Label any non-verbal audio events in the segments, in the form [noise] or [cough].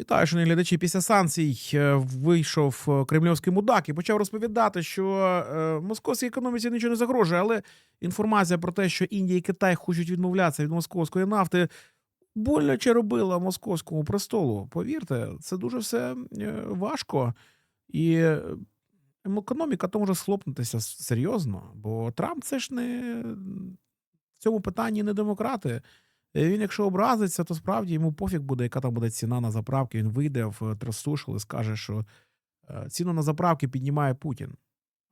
Вітаю, шановні глядачі. Після санкцій е, вийшов е, кремлівський мудак і почав розповідати, що е, московській економіці нічого не загрожує, але інформація про те, що Індія і Китай хочуть відмовлятися від московської нафти, боляче робила московському престолу. Повірте, це дуже все важко. І економіка то може схлопнутися серйозно, бо Трамп це ж не в цьому питанні не демократи. Е, Він, якщо образиться, то справді йому пофіг буде, яка там буде ціна на заправки. Він вийде в трасушл і скаже, що е, ціну на заправки піднімає Путін,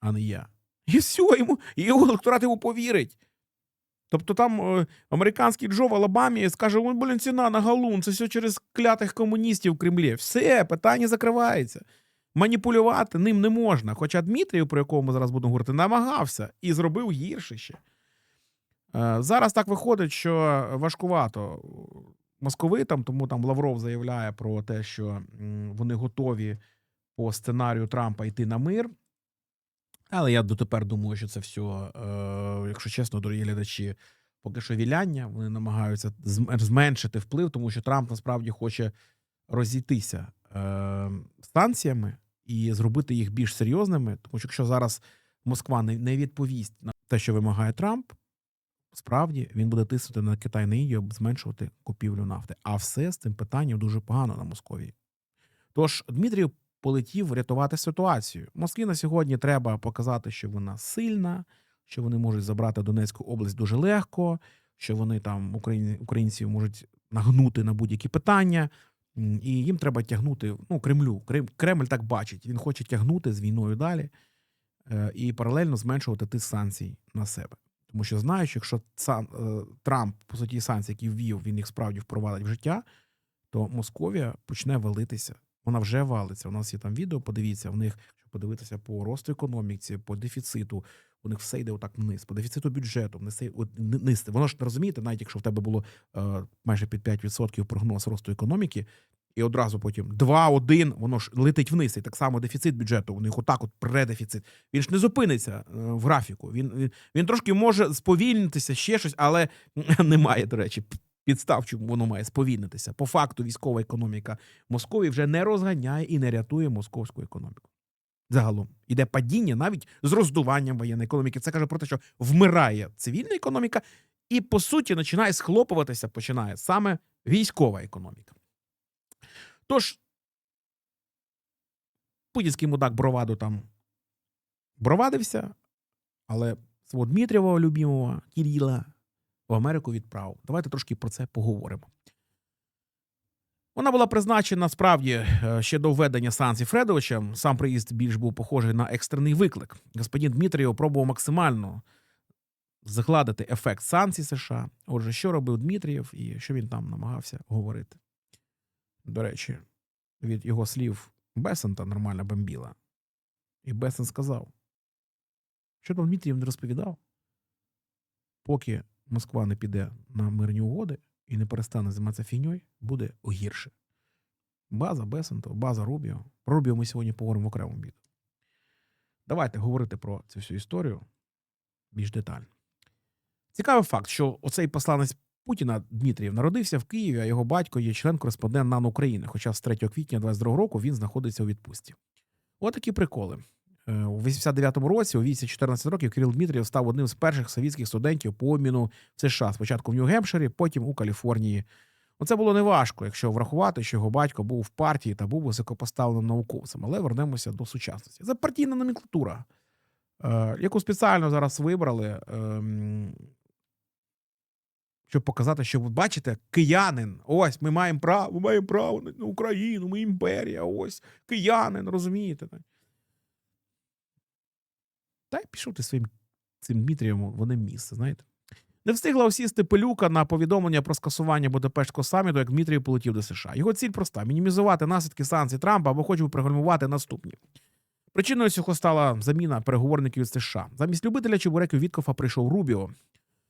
а не я. І все, йому, і його електорат йому повірить. Тобто там е, американський Джо в Алабамі скаже: ой, блін, ціна на галун, це все через клятих комуністів в Кремлі. Все, питання закривається. Маніпулювати ним не можна. Хоча Дмитрію, про якого ми зараз будемо говорити, намагався і зробив гірше ще. Е, Зараз так виходить, що важкувато московитам, тому там Лавров заявляє про те, що вони готові по сценарію Трампа йти на мир. Але я дотепер думаю, що це все, якщо чесно, дорогі глядачі, поки що віляння. Вони намагаються зменшити вплив, тому що Трамп насправді хоче розійтися е, станціями і зробити їх більш серйозними. Тому що якщо зараз Москва не відповість на те, що вимагає Трамп, справді він буде тиснути на Китай на Індію, аби зменшувати купівлю нафти. А все з цим питанням дуже погано на Московії. Тож Дмитрій полетів рятувати ситуацію. Москві на сьогодні треба показати, що вона сильна, що вони можуть забрати Донецьку область дуже легко, що вони там україн- українців можуть нагнути на будь-які питання. І їм треба тягнути ну, Кремлю. Крем- Кремль так бачить. Він хоче тягнути з війною далі е, і паралельно зменшувати тиск санкцій на себе. Тому що знає, що якщо сан, е, Трамп, по суті, санкції, які ввів, він їх справді впровадить в життя, то Московія почне валитися. Вона вже валиться. У нас є там відео, подивіться, в них, якщо подивитися по росту економіці, по дефіциту, у них все йде отак вниз, по дефіциту бюджету, ни- Воно ж розумієте, навіть якщо в тебе було е, майже під 5% прогноз росту економіки, і одразу потім 2-1, воно ж летить вниз. І так само дефіцит бюджету, у них отак от предефіцит. Він ж не зупиниться е, в графіку. Він, він, він трошки може сповільнитися, ще щось, але [laughs] немає, до речі, підстав, чому воно має сповільнитися. По факту військова економіка Московії вже не розганяє і не рятує московську економіку. Загалом іде падіння навіть з роздуванням воєнної економіки. Це каже про те, що вмирає цивільна економіка, і по суті починає схлопуватися, починає саме військова економіка. Тож, путінський мудак Броваду там бровадився, але свого Дмитрієва любимого Кіріла в Америку відправив. Давайте трошки про це поговоримо. Вона була призначена справді е, ще до введення санкцій Фредовичем. Сам приїзд більш був похожий на екстрений виклик. Господин Дмитрієв пробував максимально загладити ефект санкцій США. Отже, що робив Дмитрієв і що він там намагався говорити. До речі, від його слів Бесента нормально бомбіла. І Бесен сказав, що там Дмитрієв не розповідав, поки Москва не піде на мирні угоди і не перестане займатися фігньою, буде гірше. База Бесента, база Рубіо. Про Рубіо ми сьогодні поговоримо в окремому відео. Давайте говорити про цю всю історію більш детально. Цікавий факт, що оцей посланець Путіна Дмитрієв народився в Києві, а його батько є член-кореспондент НАН України. Хоча з 3 квітня 22 року він знаходиться у відпустці. От такі приколи. Е, У 89-му році, у віці 14 років, Кирил Дмитрієв став одним з перших совітських студентів по обміну в США. Спочатку в Нью-Гемпширі, потім у Каліфорнії. Оце було неважко, якщо врахувати, що його батько був в партії та був високопоставленим науковцем. Але вернемося до сучасності. Це партійна номенклатура, е, яку спеціально зараз вибрали, ем, щоб показати, що ви бачите, киянин. Ось ми маємо право, ми маємо право на Україну, ми імперія. Ось киянин, розумієте? Та й пішов ти своїм цим Дмитрієм в одне місце, знаєте. Не встигла осісти пилюка на повідомлення про скасування Будапештського саміту, як Дмитрій полетів до США. Його ціль проста: мінімізувати наслідки санкцій Трампа або хоч би пригальмувати наступні. Причиною цього стала заміна переговорників з США. Замість любителя чебуреків Віткофа прийшов Рубіо.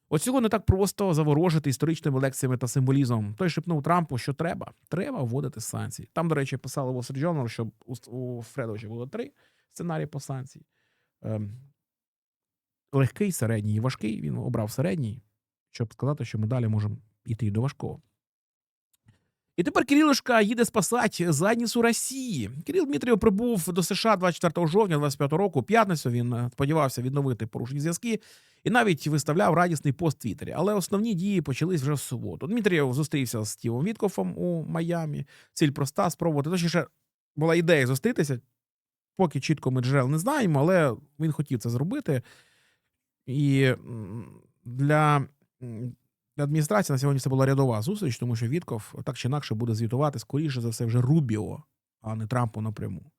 От цього не так просто заворожити історичними лекціями та символізмом. Той шепнув Трампу, що треба. Треба вводити санкції. Там, до речі, писали Wall Street Journal, що у Фредовича було три сценарії по санкції. Ем, легкий, середній і важкий. Він обрав середній, щоб сказати, що ми далі можемо йти до важкого. І тепер Кирилишка їде спасати задницю Росії. Кирил Дмитрієв прибув до США 24 жовтня 25 року. П'ятницю він е, сподівався відновити порушені зв'язки і навіть виставляв радісний пост в Твіттері. Але основні дії почались вже в суботу. Дмитрієв зустрівся з Стівом Віткофом у Майамі. Ціль проста спробувати. Точніше, була ідея зустрітися. Поки чітко ми джерел не знаємо, але він хотів це зробити. І для адміністрації на сьогодні це була рядова зустріч, тому що Вітков так чи інакше буде звітувати, скоріше за все, вже Рубіо, а не Трампу напряму.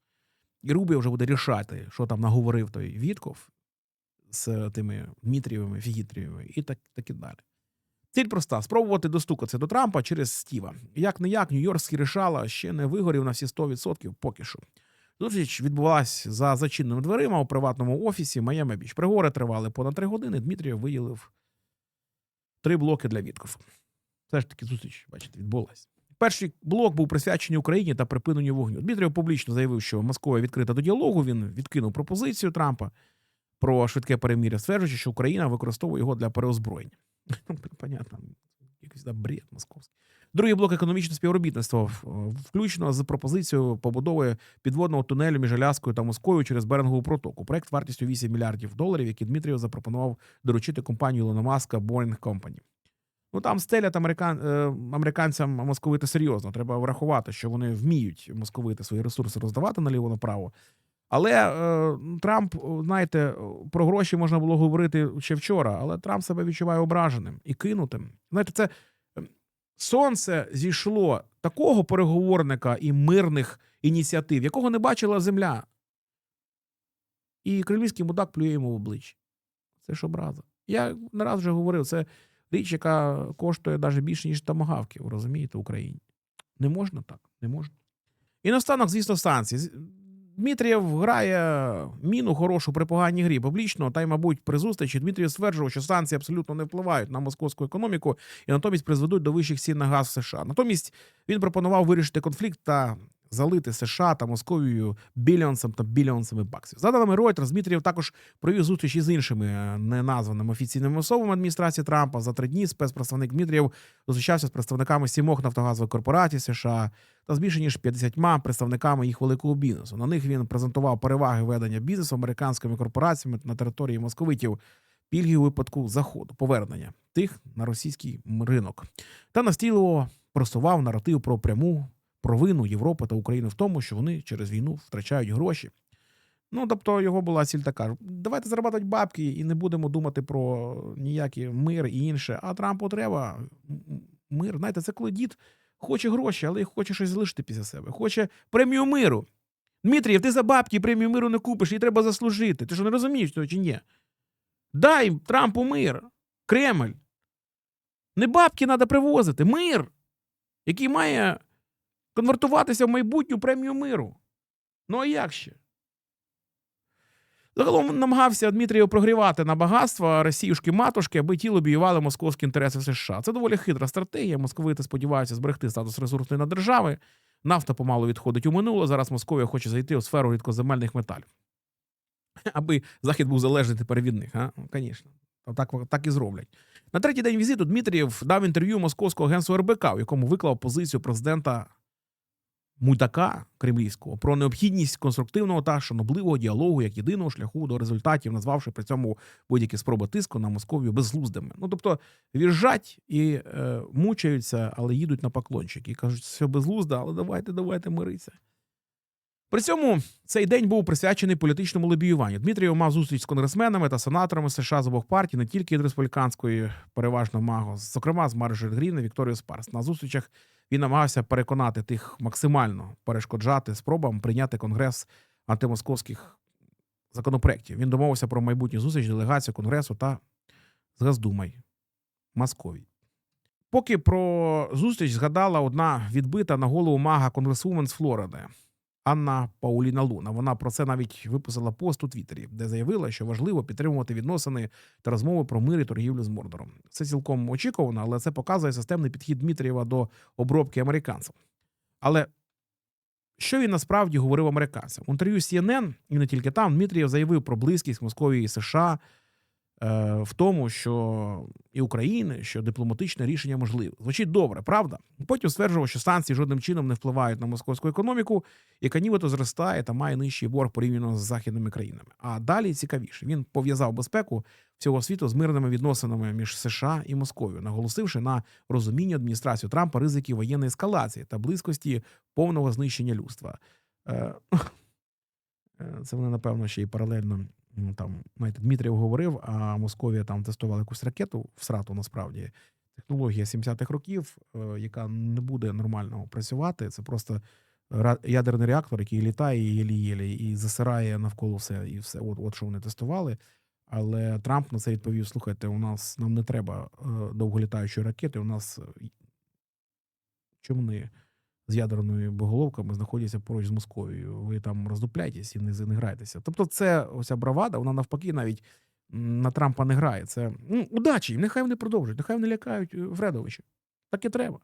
І Рубіо вже буде рішати, що там наговорив той Вітков з тими Дмитрієвими, Фігітрієвими і так, так і далі. Ціль проста: спробувати достукатися до Трампа через Стіва. Як не як, Нью-Йоркський рішала ще не вигорів на всі 100% поки що. Зустріч відбулася за зачиненими дверима у приватному офісі Майами Біч. Переговори тривали понад три години. Дмитрієв виділив три блоки для Віткофа. Все ж таки зустріч, бачите, відбулася. Перший блок був присвячений Україні та припиненню вогню. Дмитрів публічно заявив, що Москва відкрита до діалогу. Він відкинув пропозицію Трампа про швидке перемір'я, стверджуючи, що Україна використовує його для переозброєння. [laughs] Ну, понятно, якийсь бред московський. Другий блок економічне співробітництво в- включено з пропозицією побудови підводного тунелю між Аляскою та Москвою через Берингову протоку. Проект вартістю 8 мільярдів доларів, який Дмитрієв запропонував доручити компанію Ілона Маска Boring Company. Ну там стелять американ... е, американцям московити серйозно. Треба врахувати, що вони вміють московити свої ресурси роздавати наліво направо. Але е, Трамп, знаєте, про гроші можна було говорити ще вчора, але Трамп себе відчуває ображеним і кинутим. Знаєте, це е, сонце зійшло такого переговорника і мирних ініціатив, якого не бачила земля. І кремлівський мудак плює йому в обличчя. Це ж образа. Я не раз вже говорив, це річ, яка коштує навіть більше, ніж тамагавки, ви розумієте, в Україні. Не можна так, не можна. І наостанок, звісно, санкції. Дмитрієв грає міну хорошу при поганій грі публічно, та й, мабуть, при зустрічі Дмитрієв стверджував, що санкції абсолютно не впливають на московську економіку і натомість призведуть до вищих цін на газ в США. Натомість він пропонував вирішити конфлікт та залити США та Московію біліонсом та біліонсами баксів. За даними Reuters, Дмитрієв також провів зустріч із іншими е, неназваними офіційними особами адміністрації Трампа. За три дні спецпредставник Дмитрієв зустрічався з представниками сімох нафтогазових корпорацій США та з більше ніж 50 представниками їх великого бізнесу. На них він презентував переваги ведення бізнесу американськими корпораціями на території московитів. Пільги у випадку заходу, повернення тих на російський ринок та настійливо просував наратив про пряму провину Європи та України в тому, що вони через війну втрачають гроші. Ну, тобто, його була ціль така: давайте заробляти бабки і не будемо думати про ніякий мир і інше. А Трампу треба мир. Знаєте, це коли дід хоче гроші, але й хоче щось залишити після себе. Хоче премію миру. Дмитрієв, ти за бабки премію миру не купиш, її треба заслужити. Ти що не розумієш цього чи ні? Дай Трампу мир. Кремль. Не бабки треба привозити, мир, який має конвертуватися в майбутню премію миру. Ну а як ще? Загалом намагався Дмитрієв прогрівати на багатство росіюшки матушки, аби ті лобіювали московські інтереси США. Це доволі хитра стратегія. Московити сподіваються зберегти статус ресурсної наддержави. Нафта помалу відходить у минуле. Зараз Московія хоче зайти у сферу рідкоземельних металів. [laughs] Аби Захід був залежний тепер від них, а? Ну, Звісно. Так, так і зроблять. На третій день візиту Дмитрієв дав інтерв'ю московського агентству РБК, в якому виклав позицію президента мудака кремлівського про необхідність конструктивного та шанобливого діалогу як єдиного шляху до результатів, назвавши при цьому будь-які спроби тиску на Московію безглуздими. Ну тобто віржать і е, мучаються, але їдуть на поклончики і кажуть, все безглузда, але давайте, давайте миритися. При цьому цей день був присвячений політичному лобіюванню. Дмитрієв мав зустріч з конгресменами та сенаторами США з обох партій, не тільки від республіканської, переважно маго, зокрема з Марджорі Грін і Вікторією Спарс. На зустрічах він намагався переконати тих максимально перешкоджати спробам прийняти конгрес антимосковських законопроєктів. Він домовився про майбутню зустріч делегацію конгресу та з Газдумой Московії. Поки про зустріч згадала одна відбита на голову мага конгресвумен з Флориди Анна Пауліна Луна. Вона про це навіть виписала пост у Твіттері, де заявила, що важливо підтримувати відносини та розмови про мир і торгівлю з Мордором. Це цілком очікувано, але це показує системний підхід Дмитрієва до обробки американців. Але що він насправді говорив американцям? У інтерв'ю CNN, і не тільки там, Дмитрієв заявив про близькість Московії і США, в тому, що і України, що дипломатичне рішення можливе. Звучить добре, правда? Потім стверджував, що санкції жодним чином не впливають на московську економіку, яка нібито зростає та має нижчий борг порівняно з західними країнами. А далі цікавіше, він пов'язав безпеку всього світу з мирними відносинами між США і Московією, наголосивши на розумінні адміністрації Трампа ризиків воєнної ескалації та близькості повного знищення людства. Е, [laughs] е, Це вони, напевно, ще й паралельно там, знаєте, Дмитрів говорив, а Московія там тестувала якусь ракету в срату насправді. Технологія 70-х років, е, яка не буде нормально працювати. Це просто ядерний реактор, який літає єлі-єлі і засирає навколо все. І все. От, от що вони тестували. Але Трамп на це відповів: слухайте, у нас нам не треба е, довголітаючої ракети, у нас е, човни з ядерними боголовками знаходяться поруч з Московією. Ви там роздупляйтесь і не, не грайтеся. Тобто, це оця бравада, вона навпаки навіть на Трампа не грає. Це ну, удачі, нехай вони продовжують, нехай вони лякають е, Фредовича. Так і треба.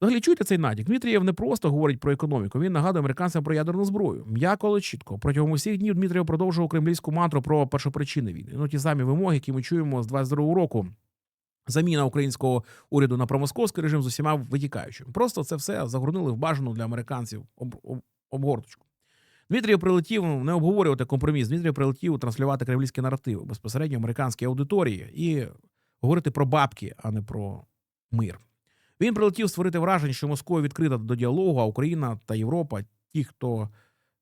Взагалі, чуєте цей натяк? Дмитрієв не просто говорить про економіку. Він нагадує американцям про ядерну зброю. М'яко, але чітко. Протягом усіх днів Дмитрієв продовжував кремлівську мантру про першопричини війни. Ну, ті самі вимоги, які ми чуємо з 22 року. Заміна українського уряду на промосковський режим з усіма витікаючими. Просто це все загорнули в бажану для американців об, об, обгорточку. Дмитрієв прилетів не обговорювати компроміс. Дмитрієв прилетів транслювати кремлівські наративи безпосередньо американській аудиторії і говорити про бабки, а не про мир. Він прилетів створити враження, що Москва відкрита до діалогу, а Україна та Європа ті, хто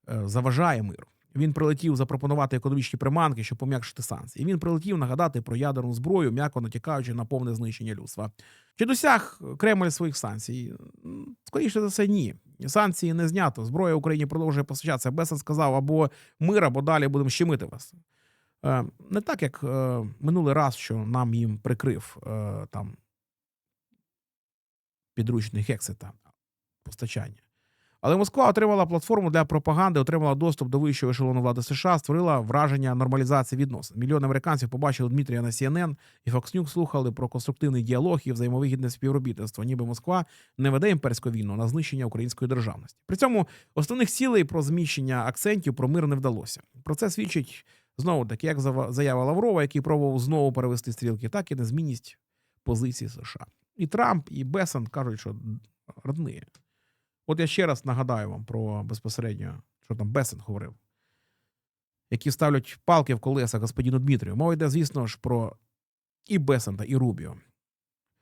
е, заважає миру. Він прилетів запропонувати економічні приманки, щоб пом'якшити санкції. Він прилетів нагадати про ядерну зброю, м'яко натякаючи на повне знищення людства. Чи досяг Кремль своїх санкцій? Скоріше за все, ні. Санкції не знято. Зброя Україні продовжує постачатися. Бесен сказав або мир, або далі будемо щемити вас. Е, Не так, як е, минулий раз, що нам їм прикрив е, там підручний Хексета постачання. Але Москва отримала платформу для пропаганди, отримала доступ до вищого ешелону влади США, створила враження нормалізації відносин. Мільйони американців побачили Дмитрія на CNN і Fox News слухали про конструктивний діалог і взаємовигідне співробітництво, ніби Москва не веде імперську війну на знищення української державності. При цьому основних цілей про зміщення акцентів про мир не вдалося. Про це свідчить знову таки, як заява Лаврова, який пробував знову перевести стрілки, так і незмінність позиції США. І Трамп, і Бесен кажуть, що родні. От я ще раз нагадаю вам про безпосередньо, що там Бесен говорив, які ставлять палки в колеса господину Дмитрію. Мова йде, звісно ж, про і Бесента, і Рубіо.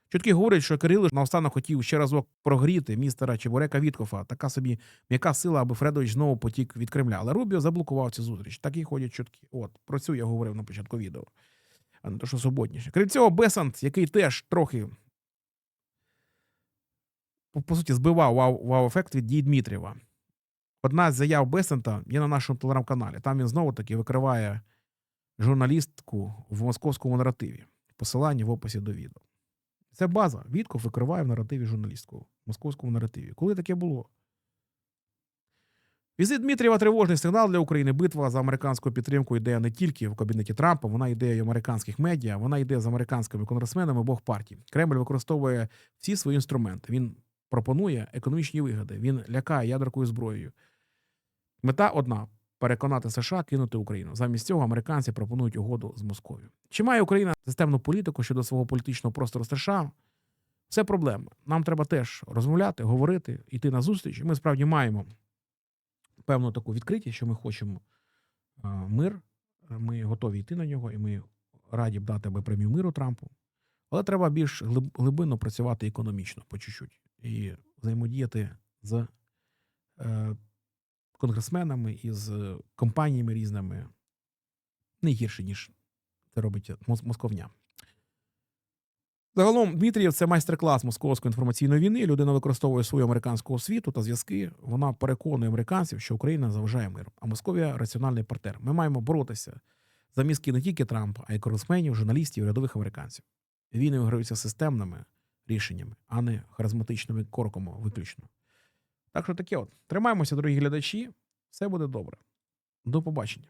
Чутки говорять, що Кирило наостанок хотів ще разок прогріти містера Чебурека Віткофа, така собі м'яка сила, аби Фредович знову потік від Кремля. Але Рубіо заблокував цю зустріч. Такі ходять чутки. От про цю я говорив на початку відео, а не то, що суботніше. Крім цього, Бесант, який теж трохи по, суті, збивав вау, вау-ефект від дій Дмитрієва. Одна з заяв Бесента є на нашому телеграм-каналі. Там він знову таки викриває журналістку в московському наративі. Посилання в описі до відео. Це база. Вітков викриває в наративі журналістку в московському наративі. Коли таке було? Візит Дмитрієва тривожний сигнал для України. Битва за американську підтримку йде не тільки в кабінеті Трампа, вона йде в американських медіа, вона йде з американськими конгресменами обох партій. Кремль використовує всі свої інструменти. Він пропонує економічні вигоди, він лякає ядеркою зброєю. Мета одна переконати США кинути Україну. Замість цього американці пропонують угоду з Московією. Чи має Україна системну політику щодо свого політичного простору США? Це проблема. Нам треба теж розмовляти, говорити, йти на зустріч. Ми справді маємо певну таку відкритість, що ми хочемо е, мир. Ми готові йти на нього, і ми раді б дати би премію миру Трампу. Але треба більш глибинно працювати економічно по чуть-чуть і взаємодіяти з е, конгресменами і з компаніями різними не гірше, ніж це робить московня. Загалом, Дмитрієв це майстер-клас московської інформаційної війни. Людина використовує свою американську освіту та зв'язки. Вона переконує американців, що Україна заважає миру, а Московія раціональний партнер. Ми маємо боротися за мізки не тільки Трампа, а й конгресменів, журналістів рядових американців. Війни виграються системними рішеннями, а не харизматичними кроками виключно. Так що таке от. Тримаємося, дорогі глядачі. Все буде добре. До побачення.